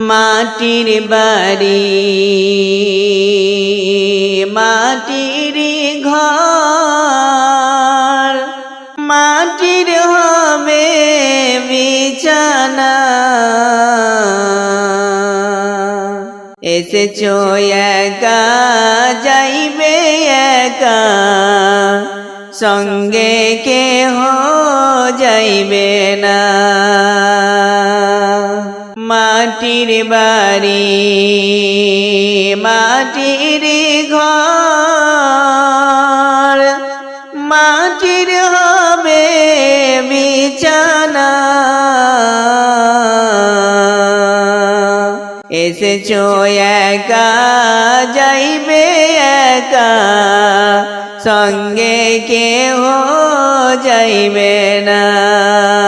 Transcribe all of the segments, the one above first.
মাটির বাড়ি, মাটির ঘর, মাটির হবে বিছানা। এসেছ একা, যাইবে একা, সঙ্গে কেহ যাইবে না। মাটির বাড়ি, মাটির ঘর। মাটির হবে বিছানা। এসেছ একা, যাইবে একা। সঙ্গে কেহ যাইবে না।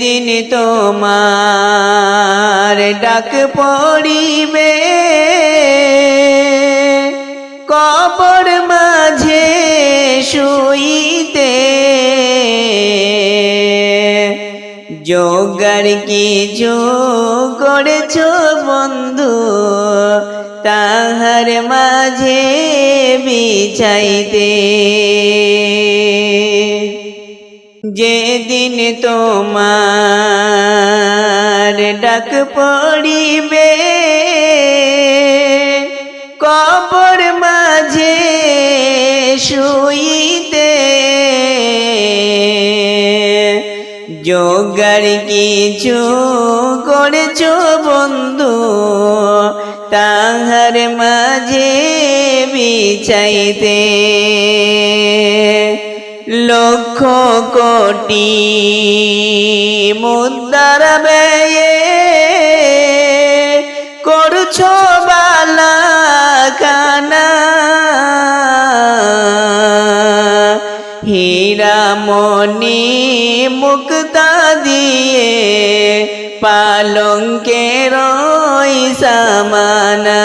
যেদিন তোমার ডাক পড়িবে। কবর মাঝে শুইতে যোগার কিছু করেছ বন্ধু তাহার মাঝে বিছাইতে। যেদিন তোমার ডাক পড়িবে কবর মাঝে শুইতে যোগার কিছু করেছ বন্ধু তাহার মাঝে বিছাইতে। লক্ষ কোটি মুদ্রার ব্যয়ে করছ বালা হীরামণি মুক্তা দিয়ে পালঙ্কের সামানা।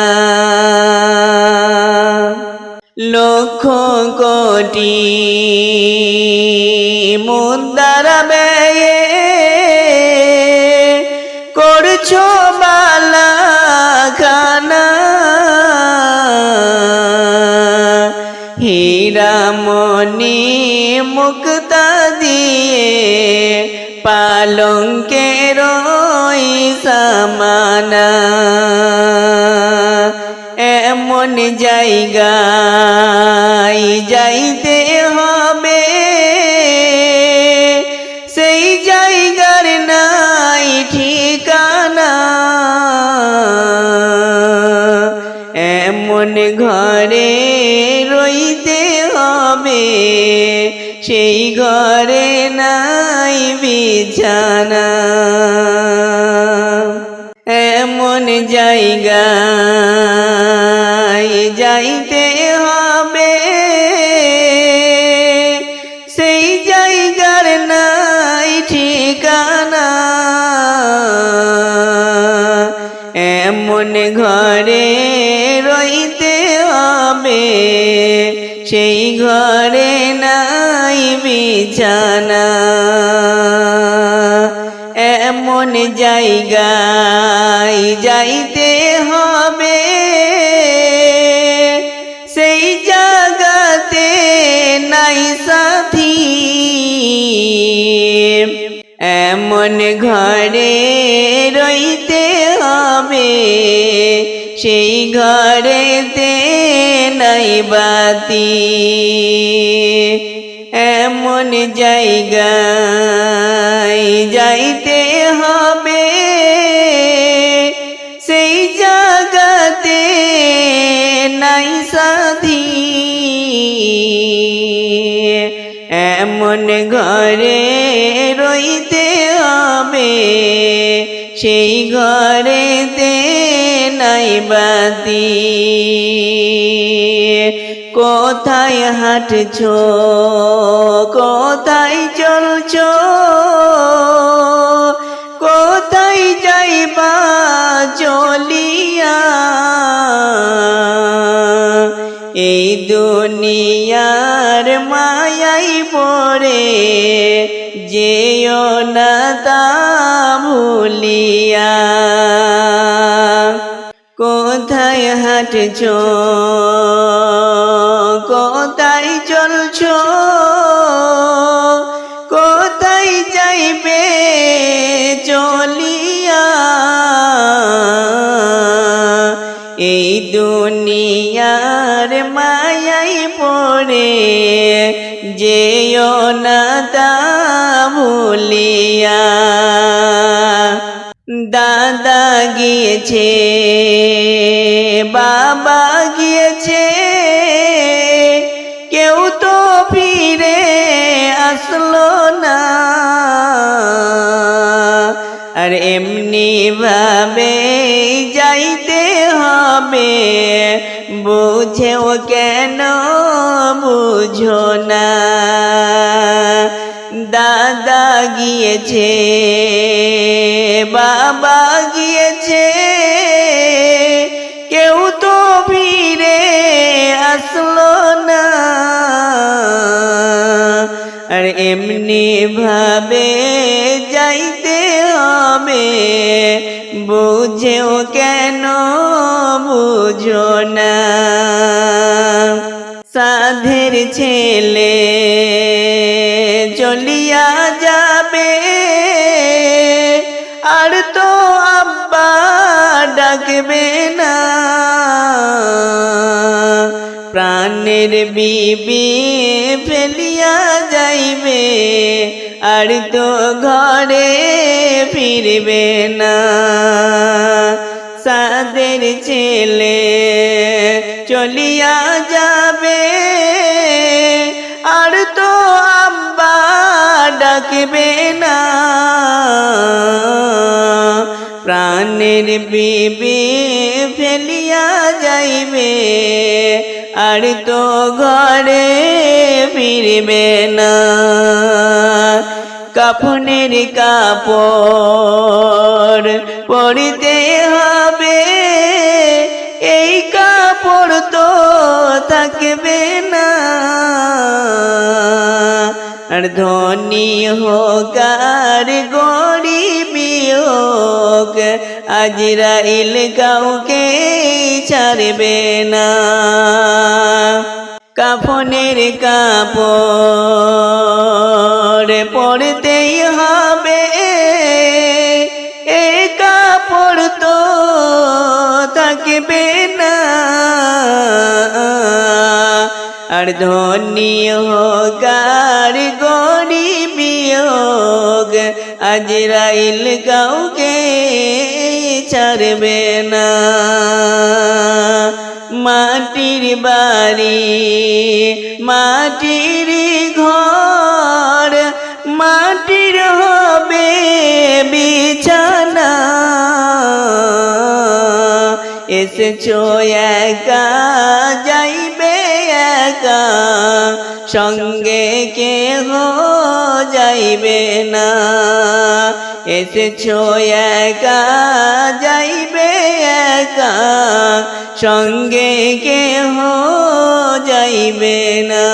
লক্ষ কোটি মুদ্রার ব্যয়ে করছ বালা খানা হীরামণি মুক্তা দিয়ে পালঙ্কের সামানা। এমন জায়গায় সেই ঘরে নাই বিছানা। এমন জায়গায় যাইতে হবে। সেই জায়গার নাই ঠিকানা। এমন ঘরে রইতে হবে। সেই ঘরে নাই বিছানা এমন জায়গায় যাইতে হবে। সেই জায়গাতে নাই সাথী। এমন ঘরে রইতে হবে। সেই ঘরেতে নাই বাতি। এমন জায়গায় যাইতে হবে। সেই জায়গাতে নাই সাধী। এমন ঘরে রইতে হবে। সেই ঘরেতে নাই বাতি। কোথায় হাঁটছ? কোথায় চলছ? কোথায় যাইবা চলিয়া? এই দুনিয়ার মায়াই পড়ে, যেও না ভুলিয়া। কোথায় হাঁটছ? না ভুলিয়া দাদা গিয়েছে, বাবা গিয়েছে, কেউ তো ফিরে আসলো না। আর এমনি ভাবে যাইতে হবে, বুঝেও কেন বুঝো না। গিয়েছে বাবা গিয়েছে। কেউ তো ফিরে আসলো না। আর এমনি ভাবে যাইতে হবে, বুঝেও কেন বুঝো না। সাধের ছেলে প্রাণের বিবি ফেলিয়া যাইবে, আর তো ঘরে ফিরবে না। সাদের ছেলে চলিয়া যাবে, আর তো আব্বা ডাকবে না। প্রাণের বিবি ফেলিয়া যাইবে, আর তো ঘরে ফিরবে না। কাফনের কাপড় পরিতে হবে, এই কাপড় তো থাকবে না। আর ধনী হোক আজরাইল কাউকে ছাড়বে না। কাফনের কাপড় পরতেই হবে। এ কাপড় তো থাকবে না। আর ধনী হোক, আর গরিবি হোক আজরাইল কাউকে ছাড়বে না। মাটির বাড়ি মাটির ঘর মাটির হবে বিছানা। এসেছ সঙ্গে কেহ যাইবে না। এসে একা যাইবে একা। সঙ্গে কে যাইবে না।